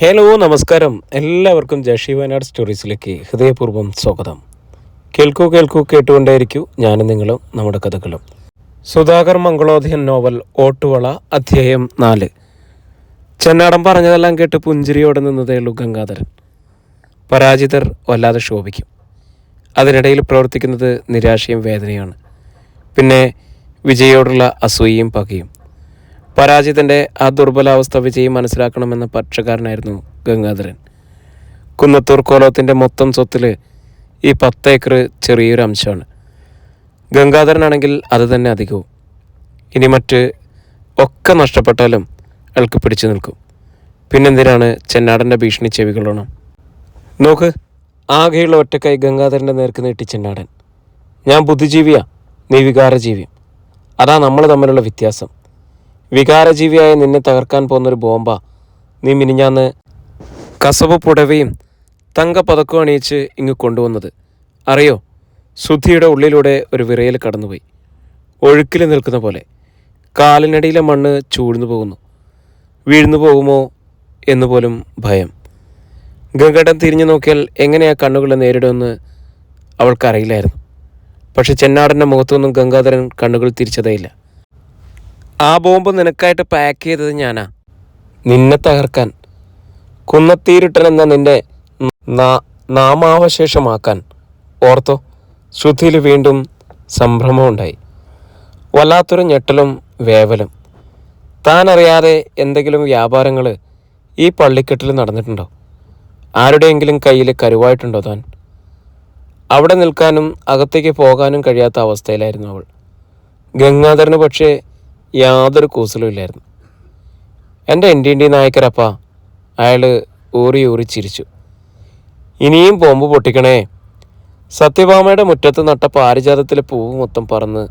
Hello നമസ്കാരം. എല്ലാവർക്കും ജഷി വയനാട് സ്റ്റോറീസിലേക്ക് ഹൃദയപൂർവം സ്വാഗതം. കേൾക്കൂ കേൾക്കൂ കേട്ടുകൊണ്ടേയിരിക്കൂ ഞാനും നിങ്ങളും നമ്മുടെ കഥകളും. സുധാകർ മംഗളോധയൻ നോവൽ ഓട്ടുവള അധ്യായം നാല്. ചെന്നാടൻ പറഞ്ഞതെല്ലാം കേട്ട് പുഞ്ചിരിയോടെ നിന്നതേ ഉള്ളൂ ഗംഗാധരൻ. പരാജിതർ വല്ലാതെ ശോഭിക്കും. അതിനിടയിൽ പ്രവർത്തിക്കുന്നത് നിരാശയും വേദനയാണ് പിന്നെ വിജയോടുള്ള അസൂയയും പകയും. പരാജിതന്റെ ആ ദുർബലാവസ്ഥ വിജയി മനസ്സിലാക്കണമെന്ന പക്ഷക്കാരനായിരുന്നു ഗംഗാധരൻ. കുന്നത്തൂർ കോലത്തിന്റെ മൊത്തം സ്വത്തിൽ ഈ പത്ത് ഏക്കർ ചെറിയൊരു അംശമാണ്. ഗംഗാധരനാണെങ്കിൽ അത് തന്നെ അധികവും. ഇനി മറ്റ് ഒക്കെ നഷ്ടപ്പെട്ടാലും അയാൾക്ക് പിടിച്ചു നിൽക്കും. പിന്നെന്തിനാണ് ചെന്നാടന്റെ ഭീഷണി ചെവികളോണം നോക്ക് ആകെയുള്ള ഒറ്റക്കായി ഗംഗാധരന്റെ നേർക്ക് നീട്ടി ചെന്നാടൻ. ഞാൻ ബുദ്ധിജീവിയാ നീ വികാരജീവിയും അതാ നമ്മൾ തമ്മിലുള്ള വ്യത്യാസം. വികാരജീവിയായ നിന്നെ തകർക്കാൻ പോകുന്നൊരു ബോംബ. നീ മിനിഞ്ഞാന്ന് കസവ് പുടവയും തങ്കപ്പതക്കവും അണിയിച്ച് ഇങ്ങ് കൊണ്ടുവന്നത്. അറിയോ? സുധിയുടെ ഉള്ളിലൂടെ ഒരു വിറയൽ കടന്നുപോയി. ഒഴുക്കിൽ നിൽക്കുന്ന പോലെ. കാലിനടിയിലെ മണ്ണ് ചൂഴ്ന്നു പോകുന്നു. വീഴ്ന്നു പോകുമോ എന്നുപോലും ഭയം. ഗംഗടൻ തിരിഞ്ഞു നോക്കിയാൽ എങ്ങനെയാ കണ്ണുകളെ നേരിടുമെന്ന് അവൾക്കറിയില്ലായിരുന്നു. പക്ഷെ ചെന്നാടന്റെ മുഖത്തൊന്നും ഗംഗാധരൻ കണ്ണുകൾ തിരിച്ചതേയില്ല ആ ബോംബ് നിനക്കായിട്ട് പാക്ക് ചെയ്തത് ഞാനാ. നിന്നെ തകർക്കാൻ കുന്നത്തീരിട്ടൻ എന്ന നിന്റെ നാമാവശേഷമാക്കാൻ ഓർത്തോ. ശ്രുതിയിൽ വീണ്ടും സംഭ്രമമുണ്ടായി വല്ലാത്തൊരു ഞെട്ടലും വേവലും. താൻ അറിയാതെ എന്തെങ്കിലും വ്യാപാരങ്ങൾ ഈ പള്ളിക്കെട്ടിൽ നടന്നിട്ടുണ്ടോ? ആരുടെയെങ്കിലും കയ്യിൽ കരുവായിട്ടുണ്ടോ താൻ? അവിടെ നിൽക്കാനും അകത്തേക്ക് പോകാനും കഴിയാത്ത അവസ്ഥയിലായിരുന്നു അവൾ. ഗംഗാധരന് പക്ഷേ യാതൊരു കൂസലും ഇല്ലായിരുന്നു. എന്റെ എന്റെ ഡി നായക്കരപ്പ അയാൾ ഊറി ഊറി ചിരിച്ചു. ഇനിയും ബോംബ് പൊട്ടിക്കണേ. സത്യഭാമയുടെ മുറ്റത്ത് നട്ട പാരിജാതത്തിലെ പൂവ് മൊത്തം പറന്ന്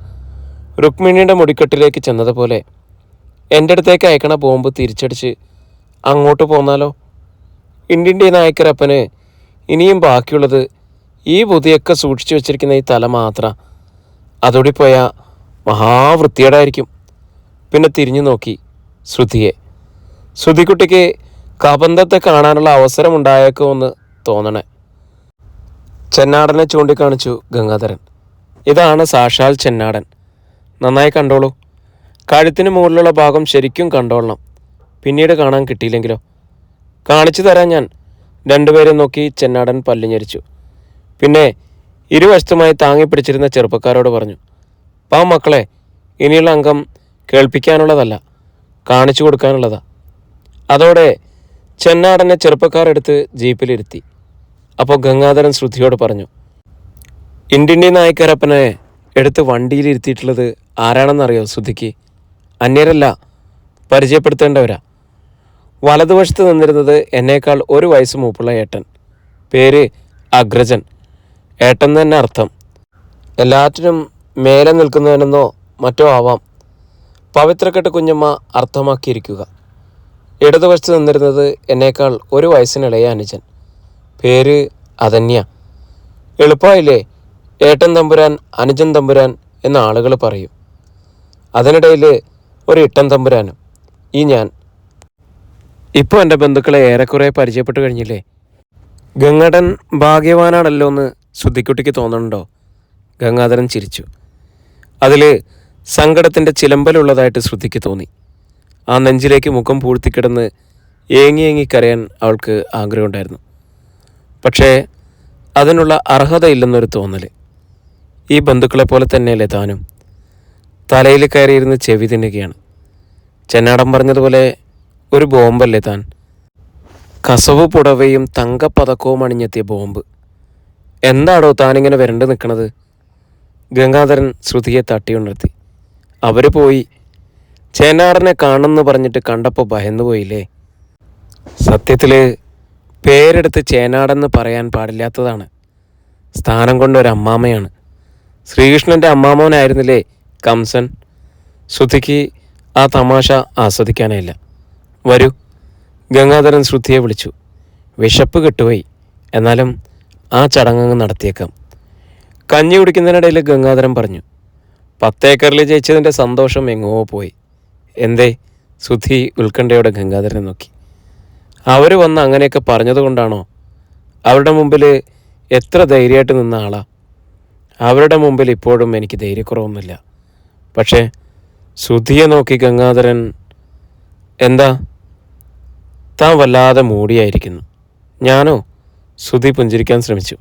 രുക്മിണിയുടെ മുടിക്കെട്ടിലേക്ക് ചെന്നതുപോലെ എന്റെ അടുത്തേക്ക് അയക്കണ ബോംബ് തിരിച്ചടിച്ച് അങ്ങോട്ട് പോന്നാലോ? ഇന്ത്യന്റെ നായക്കരപ്പന് ഇനിയും ബാക്കിയുള്ളത് ഈ ബുദ്ധിയൊക്കെ സൂക്ഷിച്ചു വെച്ചിരിക്കുന്ന ഈ തല മാത്ര. അതോടി പോയാൽ മഹാവൃത്തിയേടായിരിക്കും പിന്നെ തിരിഞ്ഞു നോക്കി ശ്രുതിയെ. ശ്രുതിക്കുട്ടിക്ക് കബന്ധത്തെ കാണാനുള്ള അവസരം ഉണ്ടായേക്കുമെന്ന് തോന്നണേ. ചെന്നാടനെ ചൂണ്ടിക്കാണിച്ചു ഗംഗാധരൻ. ഇതാണ് സാക്ഷാൽ ചെന്നാടൻ. നന്നായി കണ്ടോളൂ. കഴുത്തിന് മുകളിലുള്ള ഭാഗം ശരിക്കും കണ്ടോളണം. പിന്നീട് കാണാൻ കിട്ടിയില്ലെങ്കിലോ? കാണിച്ചു തരാൻ ഞാൻ രണ്ടുപേരും നോക്കി ചെന്നാടൻ പല്ലിഞ്ഞരിച്ചു. പിന്നെ ഇരുവശത്തുമായി താങ്ങി പിടിച്ചിരുന്ന ചെറുപ്പക്കാരോട് പറഞ്ഞു പാ മക്കളെ ഇനിയുള്ള അംഗം കേൾപ്പിക്കാനുള്ളതല്ല കാണിച്ചു കൊടുക്കാനുള്ളതാ. അതോടെ ചെന്നാടനെ ചെറുപ്പക്കാരെടുത്ത് ജീപ്പിലിരുത്തി. അപ്പോൾ ഗംഗാധരൻ ശ്രുതിയോട് പറഞ്ഞു ഇന്ത്യന്റെ നായ്ക്കരപ്പനെ എടുത്ത് വണ്ടിയിലിരുത്തിയിട്ടുള്ളത് ആരാണെന്നറിയോ ശ്രുതിക്ക്? അന്യരല്ല പരിചയപ്പെടുത്തേണ്ടവരാ. വലതുവശത്ത് നിന്നിരുന്നത് എന്നേക്കാൾ ഒരു വയസ്സ് മൂപ്പുള്ള ഏട്ടൻ. പേര് അഗ്രജൻ. ഏട്ടൻ തന്നെ അർത്ഥം. എല്ലാറ്റിനും മേലെ നിൽക്കുന്നവനെന്നോ മറ്റോ ആവാം. പവിത്രക്കെട്ട് കുഞ്ഞമ്മ അർത്ഥമാക്കിയിരിക്കുക. ഇടതുവശത്ത് നിന്നിരുന്നത് എന്നേക്കാൾ ഒരു വയസ്സിനിളയ അനുജൻ. പേര് അതന്യ. എളുപ്പമായില്ലേ? ഏട്ടൻ തമ്പുരാൻ അനുജൻ തമ്പുരാൻ എന്ന ആളുകൾ പറയും. അതിനിടയിൽ ഒരു ഇട്ടൻ തമ്പുരാനും. ഈ ഞാൻ. ഇപ്പോൾ എന്റെ ബന്ധുക്കളെ ഏറെക്കുറെ പരിചയപ്പെട്ട് കഴിഞ്ഞില്ലേ? ഗംഗടൻ ഭാഗ്യവാനാണല്ലോ എന്ന് ശ്രുതിക്കുട്ടിക്ക് തോന്നുന്നുണ്ടോ? ഗംഗാധരൻ ചിരിച്ചു. അതിൽ സങ്കടത്തിന്റെ ചിലമ്പലുള്ളതായിട്ട് ശ്രുതിക്ക് തോന്നി. ആ നെഞ്ചിലേക്ക് മുഖം പൂഴ്ത്തിക്കിടന്ന് ഏങ്ങി ഏങ്ങി കരയാൻ അവൾക്ക് ആഗ്രഹമുണ്ടായിരുന്നു. പക്ഷേ അതിനുള്ള അർഹതയില്ലെന്നൊരു തോന്നൽ ഈ ബന്ധുക്കളെ പോലെ തന്നെയല്ലേ താനും? തലയിൽ കയറിയിരുന്ന് ചെവി തിന്നുകയാണ്. ചെന്നാടം പറഞ്ഞതുപോലെ ഒരു ബോംബല്ലേ താൻ? കസവ് പുടവയും തങ്കപ്പതക്കവും അണിഞ്ഞെത്തിയ ബോംബ്. എന്താടോ താനിങ്ങനെ വരണ്ടു നിൽക്കണത്? ഗംഗാധരൻ ശ്രുതിയെ തട്ടിയുണർത്തി അവർ പോയി. ചേനാറിനെ കാണുമെന്ന് പറഞ്ഞിട്ട് കണ്ടപ്പോൾ ഭയന്നു പോയില്ലേ? സത്യത്തിൽ പേരെടുത്ത് ചേനാടെന്ന് പറയാൻ പാടില്ലാത്തതാണ്. സ്ഥാനം കൊണ്ടൊരു ഒരു അമ്മാമയാണ്. ശ്രീകൃഷ്ണന്റെ അമ്മാമോനായിരുന്നില്ലേ കംസൻ? ശ്രുതിക്ക് ആ തമാശ ആസ്വദിക്കാനായില്ല. വരൂ. ഗംഗാധരൻ ശ്രുതിയെ വിളിച്ചു. വിശപ്പ് കെട്ടുപോയി എന്നാലും ആ ചടങ്ങ് നടത്തിയേക്കാം. കഞ്ഞി കുടിക്കുന്നതിനിടയിൽ ഗംഗാധരൻ പറഞ്ഞു. പത്തേക്കറിൽ ജയിച്ചതിന്റെ സന്തോഷം എങ്ങോ പോയി. എന്തേ? സുധി ഉത്കണ്ഠയോടെ ഗംഗാധരനെ നോക്കി. അവർ വന്ന് അങ്ങനെയൊക്കെ പറഞ്ഞതുകൊണ്ടാണോ? അവരുടെ മുമ്പിൽ എത്ര ധൈര്യമായിട്ട് നിന്ന ആളാ? അവരുടെ മുമ്പിൽ ഇപ്പോഴും എനിക്ക് ധൈര്യക്കുറവൊന്നുമില്ല. പക്ഷേ സുധിയെ നോക്കി ഗംഗാധരൻ എന്താ? താൻ വല്ലാതെ മൂടിയായിരിക്കുന്നു. ഞാനോ? സുധി പുഞ്ചിരിക്കാൻ ശ്രമിച്ചു.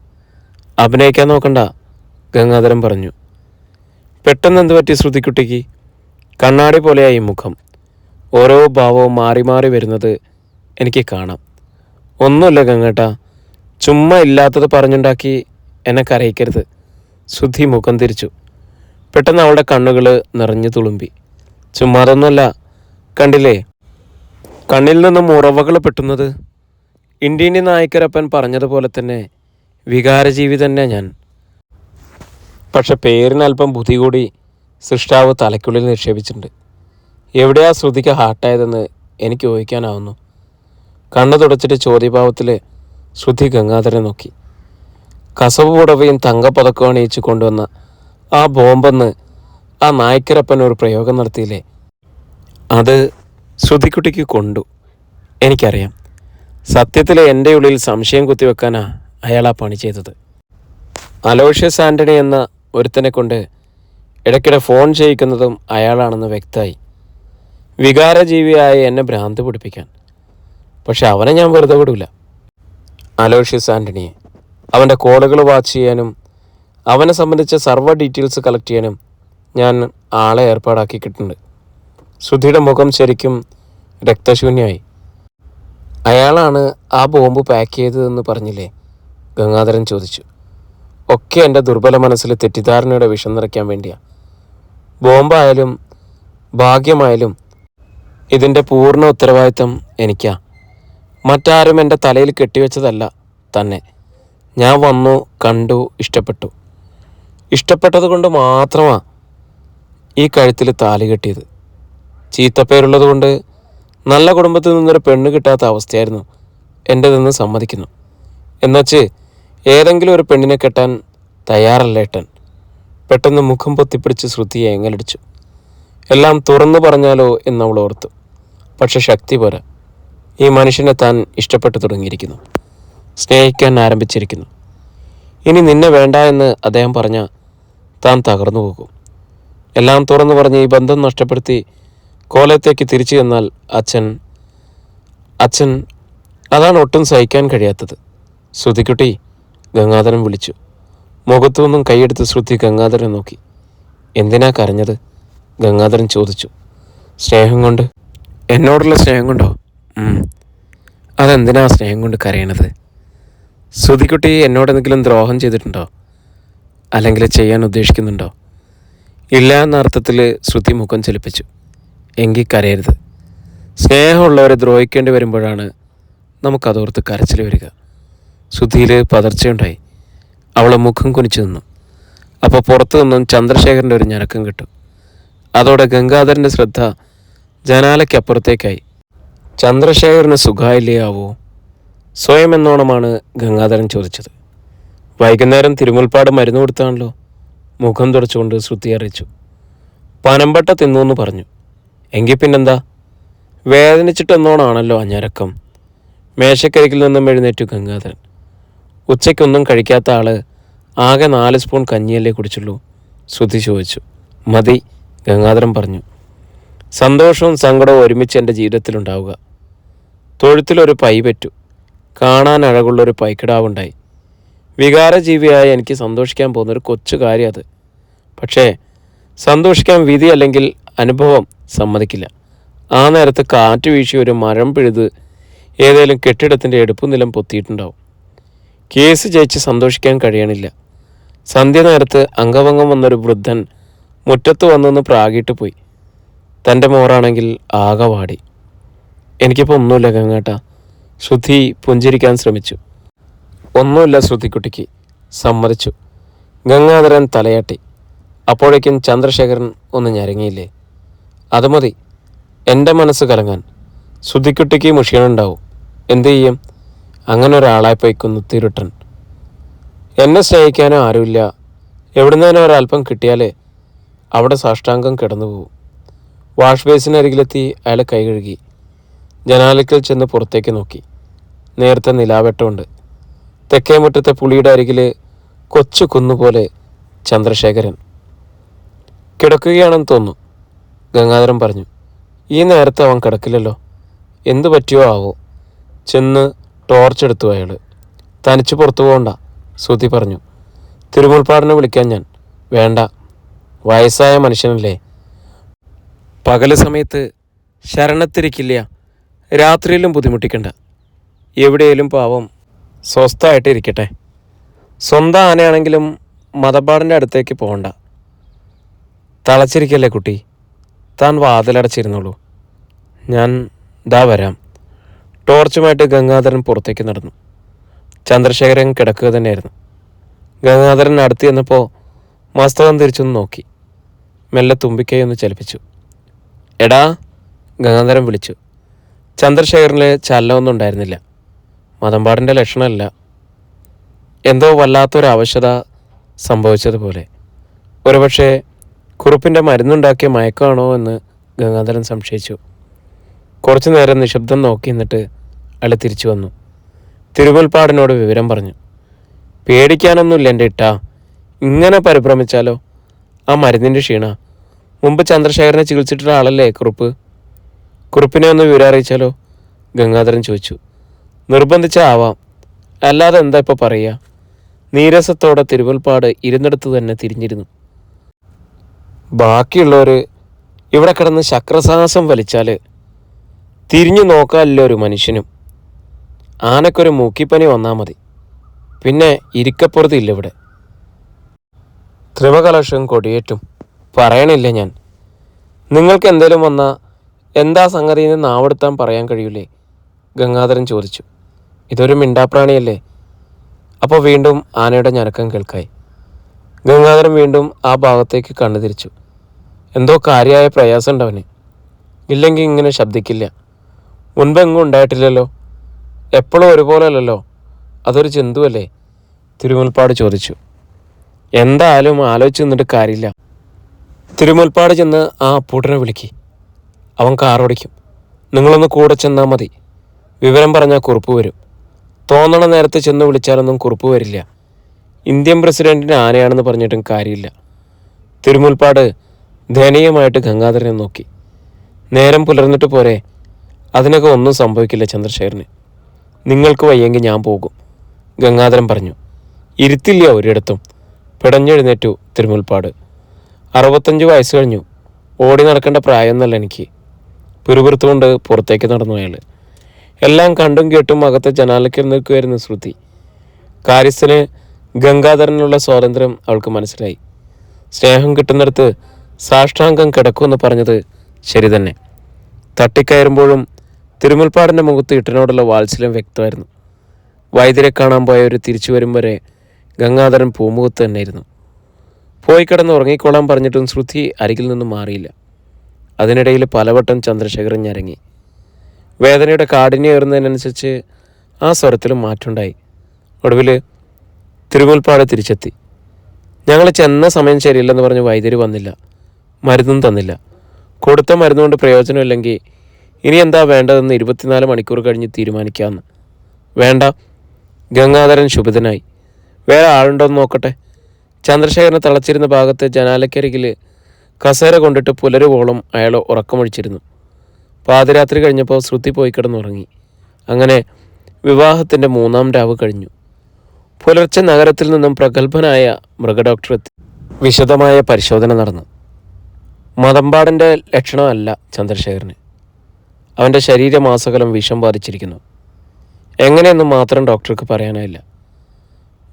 അഭിനയിക്കാൻ നോക്കണ്ട ഗംഗാധരൻ പറഞ്ഞു. പെട്ടെന്ന് എന്ത് പറ്റി ശ്രുതിക്കുട്ടിക്ക്? കണ്ണാടി പോലെയായി മുഖം. ഓരോ ഭാവവും മാറി മാറി വരുന്നത് എനിക്ക് കാണാം. ഒന്നുമില്ല ഗംഗേട്ടാ ചുമ്മാ ഇല്ലാത്തത് പറഞ്ഞുണ്ടാക്കി എന്നെ കരയിക്കരുത്. ശ്രുതി മുഖം തിരിച്ചു. പെട്ടെന്ന് അവളുടെ കണ്ണുകൾ നിറഞ്ഞു തുളുമ്പി. ചുമ്മാതൊന്നുമല്ല കണ്ടില്ലേ? കണ്ണിൽ നിന്നും ഉറവകൾ പെട്ടുന്നത്. ഇന്ത്യന്റെ നായക്കരപ്പൻ പറഞ്ഞതുപോലെ തന്നെ വികാരജീവി തന്നെ ഞാൻ. പക്ഷെ പേരിന് അല്പം ബുദ്ധി കൂടി സൃഷ്ടാവ് തലയ്ക്കുള്ളിൽ നിക്ഷേപിച്ചിട്ടുണ്ട്. എവിടെയാ ശ്രുതിക്ക് ഹാർട്ടായതെന്ന് എനിക്ക് ഊഹിക്കാനാവുന്നു. കണ്ണു തുടച്ചിട്ട് ചോദ്യഭാവത്തിൽ ശ്രുതി ഗംഗാധരനെ നോക്കി. കസവ് പുടവയും തങ്കപ്പതക്കവും അണിയിച്ച് കൊണ്ടുവന്ന ആ ബോംബെന്ന് ആ നായ്ക്കരപ്പൻ ഒരു പ്രയോഗം നടത്തിയില്ലേ? അത് ശ്രുതിക്കുട്ടിക്ക് കൊണ്ടു. എനിക്കറിയാം. സത്യത്തിൽ എന്റെ ഉള്ളിൽ സംശയം കുത്തിവെക്കാനാ അയാൾ ആ പണി ചെയ്തത്. അലോഷ്യസ് ആന്റണി എന്ന ഒരുത്തനെ കൊണ്ട് ഇടയ്ക്കിടെ ഫോൺ ചെയ്യിക്കുന്നതും അയാളാണെന്ന് വ്യക്തമായി. വികാരജീവിയായ എന്നെ ഭ്രാന്ത് പിടിപ്പിക്കാൻ. പക്ഷെ അവനെ ഞാൻ വെറുതെ വിടൂല. അലോഷ്യസ് ആന്റണിയെ അവന്റെ കോളുകൾ വാച്ച് ചെയ്യാനും അവനെ സംബന്ധിച്ച സർവ ഡീറ്റെയിൽസ് കളക്ട് ചെയ്യാനും ഞാൻ ആളെ ഏർപ്പാടാക്കിയിട്ടുണ്ട്. ശ്രുതിയുടെ മുഖം ശരിക്കും രക്തശൂന്യമായി. അയാളാണ് ആ ബോംബ് പാക്ക് ചെയ്തതെന്ന് പറഞ്ഞില്ലേ? ഗംഗാധരൻ ചോദിച്ചു. ഒക്കെ എന്റെ ദുർബല മനസ്സിൽ തെറ്റിദ്ധാരണയുടെ വിഷം നിറയ്ക്കാൻ വേണ്ടിയാണ് ബോംബായാലും ഭാഗ്യമായാലും ഇതിന്റെ പൂർണ ഉത്തരവാദിത്തം എനിക്കാ. മറ്റാരും എന്റെ തലയിൽ കെട്ടിവെച്ചതല്ല തന്നെ. ഞാൻ വന്നു കണ്ടു ഇഷ്ടപ്പെട്ടു. ഇഷ്ടപ്പെട്ടത് കൊണ്ട് മാത്രമാണ് ഈ കഴുത്തിൽ താലി കെട്ടിയത്. ചീത്തപ്പേരുള്ളത് കൊണ്ട് നല്ല കുടുംബത്തിൽ നിന്നൊരു പെണ്ണ് കിട്ടാത്ത അവസ്ഥയായിരുന്നു എന്റെതെന്ന് സമ്മതിക്കുന്നു. എന്നുവച്ച് ഏതെങ്കിലും ഒരു പെണ്ണിനെ കെട്ടാൻ തയ്യാറല്ല ഏട്ടൻ. പെട്ടെന്ന് മുഖം പൊത്തിപ്പിടിച്ച് ശ്രുതിയെ എങ്ങലടിച്ചു എല്ലാം തുറന്നു പറഞ്ഞാലോ എന്നവൾ ഓർത്തു. പക്ഷെ ശക്തി പോരാ. ഈ മനുഷ്യനെ താൻ ഇഷ്ടപ്പെട്ടു തുടങ്ങിയിരിക്കുന്നു. സ്നേഹിക്കാൻ ആരംഭിച്ചിരിക്കുന്നു. ഇനി നിന്നെ വേണ്ട എന്ന് അദ്ദേഹം പറഞ്ഞ താൻ തകർന്നു പോകും. എല്ലാം തുറന്നു പറഞ്ഞ് ഈ ബന്ധം നഷ്ടപ്പെടുത്തി കോലത്തേക്ക് തിരിച്ചു ചെന്നാൽ അച്ഛൻ അച്ഛൻ അതാണ് ഒട്ടും സഹിക്കാൻ കഴിയാത്തത്. ശ്രുതിക്കുട്ടി ഗംഗാധരൻ വിളിച്ചു. മുഖത്തു നിന്നും കൈയെടുത്ത് ശ്രുതി ഗംഗാധരൻ നോക്കി. എന്തിനാ കരഞ്ഞത്? ഗംഗാധരൻ ചോദിച്ചു. സ്നേഹം കൊണ്ട്? എന്നോടുള്ള സ്നേഹം കൊണ്ടോ? അതെന്തിനാ സ്നേഹം കൊണ്ട് കരയണത്? ശ്രുതിക്കുട്ടി എന്നോടെന്തെങ്കിലും ദ്രോഹം ചെയ്തിട്ടുണ്ടോ? അല്ലെങ്കിൽ ചെയ്യാൻ ഉദ്ദേശിക്കുന്നുണ്ടോ? ഇല്ല എന്ന അർത്ഥത്തിൽ ശ്രുതി മുഖം ചലിപ്പിച്ചു. എങ്കിൽ കരയരുത്. സ്നേഹമുള്ളവരെ ദ്രോഹിക്കേണ്ടി വരുമ്പോഴാണ് നമുക്കതോർത്ത് കരച്ചിൽ വരിക. ശ്രുതിയിൽ പതർച്ചയുണ്ടായി. അവളെ മുഖം കുനിച്ചു നിന്നു. അപ്പോൾ പുറത്തു നിന്നും ചന്ദ്രശേഖരന്റെ ഒരു ഞരക്കം കിട്ടും. അതോടെ ഗംഗാധരന്റെ ശ്രദ്ധ ജനാലയ്ക്കപ്പുറത്തേക്കായി. ചന്ദ്രശേഖരന് സുഖമില്ലയാവോ സ്വയം എന്നോണമാണ് ഗംഗാധരൻ ചോദിച്ചത്. വൈകുന്നേരം തിരുമുൽപ്പാട് മരുന്ന് കൊടുത്താണല്ലോ? മുഖം തുടച്ചുകൊണ്ട് ശ്രുതി അറിയിച്ചു. പനമ്പട്ട തിന്നു എന്ന് പറഞ്ഞു. എങ്കിൽ പിന്നെന്താ? വേദനിച്ചിട്ടെന്നോണാണല്ലോ അഞ്ഞരക്കം മേശക്കരികിൽ നിന്നും എഴുന്നേറ്റു ഗംഗാധരൻ. ഉച്ചയ്ക്കൊന്നും കഴിക്കാത്ത ആൾ ആകെ നാല് സ്പൂൺ കഞ്ഞിയല്ലേ കുടിച്ചുള്ളൂ. ശ്രുതി ചോദിച്ചു. മതി ഗംഗാധരൻ പറഞ്ഞു. സന്തോഷവും സങ്കടവും ഒരുമിച്ച് എന്റെ ജീവിതത്തിലുണ്ടാവുക. തൊഴുത്തിലൊരു പൈ പറ്റു. കാണാൻ അഴകുള്ളൊരു പൈക്കിടാവുണ്ടായി. വികാരജീവിയായ എനിക്ക് സന്തോഷിക്കാൻ പോകുന്നൊരു കൊച്ചു കാര്യം അത്. പക്ഷേ സന്തോഷിക്കാൻ വിധി അല്ലെങ്കിൽ അനുഭവം സമ്മതിക്കില്ല. ആ നേരത്ത് കാറ്റ് വീശി ഒരു മരം പിഴുത് ഏതേലും കെട്ടിടത്തിന്റെ എടുപ്പുനിലം പൊത്തിയിട്ടുണ്ടാവും. കേസ് ജയിച്ച് സന്തോഷിക്കാൻ കഴിയണില്ല. സന്ധ്യ നേരത്ത് അംഗഭംഗം വന്നൊരു വൃദ്ധൻ മുറ്റത്ത് വന്നൊന്ന് പ്രാഗിട്ട് പോയി. തന്റെ മോറാണെങ്കിൽ ആകെ വാടി. എനിക്കിപ്പോൾ ഒന്നുമില്ല ഗംഗേട്ടാ. ശ്രുതി പുഞ്ചിരിക്കാൻ ശ്രമിച്ചു. ഒന്നുമില്ല ശ്രുതിക്കുട്ടിക്ക്. സമ്മതിച്ചു. ഗംഗാധരൻ തലയാട്ടി. അപ്പോഴേക്കും ചന്ദ്രശേഖരൻ ഒന്ന് ഞരങ്ങിയില്ലേ? അത് മതി. എന്റെ മനസ്സ് കലങ്ങാൻ. ശ്രുതിക്കുട്ടിക്ക് മുഷിയണുണ്ടാവും എന്തു ചെയ്യും? അങ്ങനെ ഒരാളായി പോയിക്കുന്നു തിരുട്ടൻ. എന്നെ സ്നേഹിക്കാനോ ആരുമില്ല. എവിടുന്നേനോ ഒരല്പം കിട്ടിയാലേ അവിടെ സാഷ്ടാംഗം കിടന്നു പോകും വാഷ് ബേസിനരികിലെത്തി അയാൾ കൈ കഴുകി. ജനാലയ്ക്കൽ ചെന്ന് പുറത്തേക്ക് നോക്കി. നേരത്തെ നിലാവെട്ടമുണ്ട്. തെക്കേ മുറ്റത്തെ പുളിയുടെ അരികിൽ കൊച്ചു കുന്നുപോലെ ചന്ദ്രശേഖരൻ. കിടക്കുകയാണെന്ന് തോന്നുന്നു. ഗംഗാധരൻ പറഞ്ഞു ഈ നേരത്തെ അവൻ കിടക്കില്ലല്ലോ. എന്തു പറ്റിയോ ആവോ? ചെന്ന് ടോർച്ച് എടുത്തു അയാൾ തനിച്ച് പുറത്തു പോകണ്ട ശ്രുതി പറഞ്ഞു. തിരുമുൽപ്പാടിനെ വിളിക്കാൻ ഞാൻ. വേണ്ട. വയസ്സായ മനുഷ്യനല്ലേ. പകൽ സമയത്ത് ശരണത്തിരിക്കില്ല. രാത്രിയിലും ബുദ്ധിമുട്ടിക്കണ്ട. എവിടെയെങ്കിലും പാവം സ്വസ്ഥമായിട്ട് ഇരിക്കട്ടെ. സ്വന്തം ആനയാണെങ്കിലും മതപ്പാടിന്റെ അടുത്തേക്ക് പോകണ്ട. തളച്ചിരിക്കല്ലേ കുട്ടി? താൻ വാതിലടച്ചിരുന്നുള്ളൂ ഞാൻ ദാ വരാം. ടോർച്ചുമായിട്ട് ഗംഗാധരൻ പുറത്തേക്ക് നടന്നു. ചന്ദ്രശേഖരൻ കിടക്കുക തന്നെയായിരുന്നു. ഗംഗാധരൻ അടുത്ത് ചെന്നപ്പോൾ മസ്തകം തിരിച്ചൊന്ന് നോക്കി. മെല്ലെ തുമ്പിക്കൈ ഒന്ന് ചലിപ്പിച്ചു. എടാ ഗംഗാധരൻ വിളിച്ചു. ചന്ദ്രശേഖരനിൽ ചലനമൊന്നും ഉണ്ടായിരുന്നില്ല. മതമ്പാടിന്റെ ലക്ഷണമല്ല. എന്തോ വല്ലാത്തൊരു സംഭവിച്ചതുപോലെ. ഒരുപക്ഷെ കുറുപ്പിന്റെ മരുന്നുണ്ടാക്കിയ മയക്കമാണോ എന്ന് ഗംഗാധരൻ സംശയിച്ചു. കുറച്ചു നേരം നിശബ്ദം നോക്കി നിന്നിട്ട് അയാൾ തിരിച്ചു വന്നു. തിരുമുൽപ്പാടിനോട് വിവരം പറഞ്ഞു. പേടിക്കാനൊന്നുമില്ല എന്റെ ഇട്ടാ. ഇങ്ങനെ പരിഭ്രമിച്ചാലോ? ആ മരുന്നിന്റെ ക്ഷീണ. മുമ്പ് ചന്ദ്രശേഖരനെ ചികിത്സിച്ചിട്ടുള്ള ആളല്ലേ കുറുപ്പ്? കുറുപ്പിനെ ഒന്ന് വിവരം അറിയിച്ചാലോ? ഗംഗാധരൻ ചോദിച്ചു. നിർബന്ധിച്ച ആവാം. അല്ലാതെ എന്താ ഇപ്പോൾ പറയുക? നീരസത്തോടെ തിരുവൽപ്പാട് ഇരുന്നിടത്ത് തന്നെ തിരിഞ്ഞിരുന്നു. ബാക്കിയുള്ളവർ ഇവിടെ കിടന്ന് ശക്രസാഹസം വലിച്ചാൽ തിരിഞ്ഞു നോക്കാനില്ല ഒരു മനുഷ്യനും. ആനക്കൊരു മൂക്കിപ്പനി വന്നാൽ മതി. പിന്നെ ഇരിക്കപ്പുറത്ത് ഇല്ല ഇവിടെ. ത്രിവകലശം കൊടിയേറ്റും. പറയണില്ല ഞാൻ. നിങ്ങൾക്ക് എന്തേലും വന്നാൽ എന്താ സംഗതി എന്ന് നാവെടുത്താൻ പറയാൻ കഴിയൂലേ? ഗംഗാധരൻ ചോദിച്ചു. ഇതൊരു മിണ്ടാപ്രാണിയല്ലേ? അപ്പോൾ വീണ്ടും ആനയുടെ ഞരക്കം കേൾക്കായി. ഗംഗാധരൻ വീണ്ടും ആ ഭാഗത്തേക്ക് കണ്ണു തിരിച്ചു എന്തോ കാര്യമായ പ്രയാസം ഉണ്ടവന് ഇല്ലെങ്കിൽ ഇങ്ങനെ ശബ്ദിക്കില്ല. മുൻപെങ്ങും ഉണ്ടായിട്ടില്ലല്ലോ. എപ്പോഴും ഒരുപോലെ അല്ലല്ലോ അതൊരു ജന്തുവല്ലേ? തിരുമുൽപ്പാട് ചോദിച്ചു. എന്തായാലും ആലോചിച്ച് നിന്നിട്ട് കാര്യമില്ല. തിരുമുൽപ്പാട് ചെന്ന് ആ അപ്പൂട്ടനെ വിളിക്കി. അവൻ കാറോടിക്കും. നിങ്ങളൊന്ന് കൂടെ ചെന്നാൽ മതി. വിവരം പറഞ്ഞാൽ കുറിപ്പ് വരും. തോന്നണ നേരത്തെ ചെന്ന് വിളിച്ചാലൊന്നും കുറിപ്പ് വരില്ല. ഇന്ത്യൻ പ്രസിഡന്റിന് ആനയാണെന്ന് പറഞ്ഞിട്ടും കാര്യമില്ല. തിരുമുൽപ്പാട് ദയനീയമായിട്ട് ഗംഗാധരനെ നോക്കി. നേരം പുലർന്നിട്ട് പോരെ. അതിനൊക്കെ ഒന്നും സംഭവിക്കില്ല ചന്ദ്രശേഖരന്. നിങ്ങൾക്ക് വയ്യെങ്കിൽ ഞാൻ പോകും. ഗംഗാധരൻ പറഞ്ഞു. ഇരുത്തില്ല ഒരിടത്തും. പിടഞ്ഞെഴുന്നേറ്റു തിരുമുൽപ്പാട്. അറുപത്തഞ്ച് വയസ്സ് കഴിഞ്ഞു. ഓടി നടക്കേണ്ട പ്രായമൊന്നല്ല എനിക്ക്. പിറുപിറുത്തുകൊണ്ട് പുറത്തേക്ക് നടന്നു അയാൾ എല്ലാം കണ്ടും കേട്ടും അകത്തെ ജനാലയ്ക്കൽ നിൽക്കുമായിരുന്നു ശ്രുതി. കാര്യസ്ഥന് ഗംഗാധരനുള്ള സ്വാതന്ത്ര്യം അവൾക്ക് മനസ്സിലായി. സ്നേഹം കിട്ടുന്നിടത്ത് സാഷ്ടാംഗം കിടക്കുമെന്ന് പറഞ്ഞത് ശരി തന്നെ. തട്ടിക്കയറുമ്പോഴും തിരുമുൽപ്പാടിന്റെ മുഖത്ത് ഇട്ടനോടുള്ള വാത്സല്യം വ്യക്തമായിരുന്നു. വൈദ്യരെ കാണാൻ പോയ ഒരു തിരിച്ചു വരും വരെ ഗംഗാധരൻ പൂമുഖത്ത് തന്നെയായിരുന്നു പോയി കിടന്ന് ഉറങ്ങിക്കോളാൻ പറഞ്ഞിട്ടും ശ്രുതി അരികിൽ നിന്നും മാറിയില്ല. അതിനിടയിൽ പലവട്ടം ചന്ദ്രശേഖരൻ ഞരങ്ങി. വേദനയുടെ കാഠിന്യം ഏറുന്നതിനനുസരിച്ച് ആ സ്വരത്തിലും മാറ്റമുണ്ടായി. ഒടുവിൽ തിരുമുൽപ്പാട് തിരിച്ചെത്തി. ഞങ്ങൾ ചെന്ന സമയം ശരിയില്ലെന്ന് പറഞ്ഞ് വൈദ്യര് വന്നില്ല. മരുന്നും തന്നില്ല. കൊടുത്ത മരുന്നുകൊണ്ട് പ്രയോജനമില്ലെങ്കിൽ ഇനി എന്താ വേണ്ടതെന്ന് ഇരുപത്തിനാല് മണിക്കൂർ കഴിഞ്ഞ് തീരുമാനിക്കാമെന്ന് വേണ്ട. ഗംഗാധരൻ ശുഭിതനായി വേറെ ആളുണ്ടോയെന്ന് നോക്കട്ടെ. ചന്ദ്രശേഖരനെ തളച്ചിരുന്ന ഭാഗത്തെ ജനാലക്കരികിൽ കസേര കൊണ്ടിട്ട് പുലരുവോളം അയാൾ ഉറക്കമൊഴിച്ചിരുന്നു. പാതിരാത്രി കഴിഞ്ഞപ്പോൾ ശ്രുതി പോയി കിടന്നുറങ്ങി. അങ്ങനെ വിവാഹത്തിന്റെ മൂന്നാം രാവ് കഴിഞ്ഞു. പുലർച്ചെ നഗരത്തിൽ നിന്നും പ്രഗത്ഭനായ മൃഗഡോക്ടർ എത്തി വിശദമായ പരിശോധന നടന്നു. മതമ്പാടിന്റെ ലക്ഷണമല്ല ചന്ദ്രശേഖരന്. അവന്റെ ശരീരമാസകലം വിഷം ബാധിച്ചിരിക്കുന്നു. എങ്ങനെയെന്ന് മാത്രം ഡോക്ടർക്ക് പറയാനായില്ല.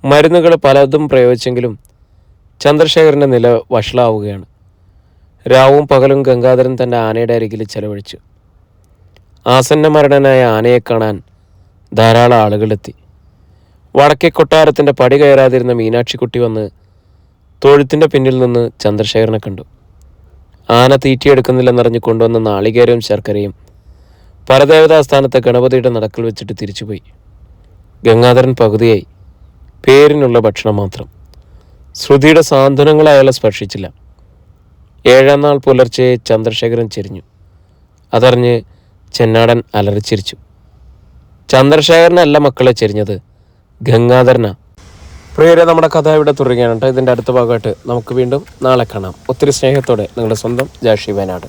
മരുന്നുകൾ പലതും പ്രയോഗിച്ചെങ്കിലും ചന്ദ്രശേഖരന്റെ നില വഷളാവുകയാണ്. രാവും പകലും ഗംഗാധരൻ തന്റെ ആനയുടെ അരികിൽ ചെലവഴിച്ചു. ആസന്ന മരണനായ ആനയെ കാണാൻ ധാരാളം ആളുകളെത്തി. വടക്കേ കൊട്ടാരത്തിന്റെ പടി കയറാതിരുന്ന മീനാക്ഷിക്കുട്ടി വന്ന് തൊഴുത്തിന്റെ പിന്നിൽ നിന്ന് ചന്ദ്രശേഖരനെ കണ്ടു. ആന തീറ്റിയെടുക്കുന്നില്ലെന്നറിഞ്ഞ് കൊണ്ടുവന്ന നാളികേരവും ശർക്കരയും പരദേവതാ സ്ഥാനത്തെ ഗണപതിയുടെ നടക്കൽ വെച്ചിട്ട് തിരിച്ചുപോയി. ഗംഗാധരൻ പകുതിയായി. പേരിനുള്ള ഭക്ഷണം മാത്രം. ശ്രുതിയുടെ സാന്ത്വനങ്ങൾ അയാളെ സ്പർശിച്ചില്ല. ഏഴാം നാൾ പുലർച്ചെ ചന്ദ്രശേഖരൻ ചെരിഞ്ഞു. അതറിഞ്ഞ് ചെന്നാടൻ അലറിച്ചിരിച്ചു. ചന്ദ്രശേഖരനല്ല മക്കളെ ചെരിഞ്ഞത്. ഗംഗാധരനാ. പ്രിയരെ നമ്മുടെ കഥ ഇവിടെ തുടരുകയാണ് കേട്ടോ. ഇതിന്റെ അടുത്ത ഭാഗമായിട്ട് നമുക്ക് വീണ്ടും നാളെ കാണാം. ഒത്തിരി സ്നേഹത്തോടെ നിങ്ങളുടെ സ്വന്തം ജാഷി വയനാട്.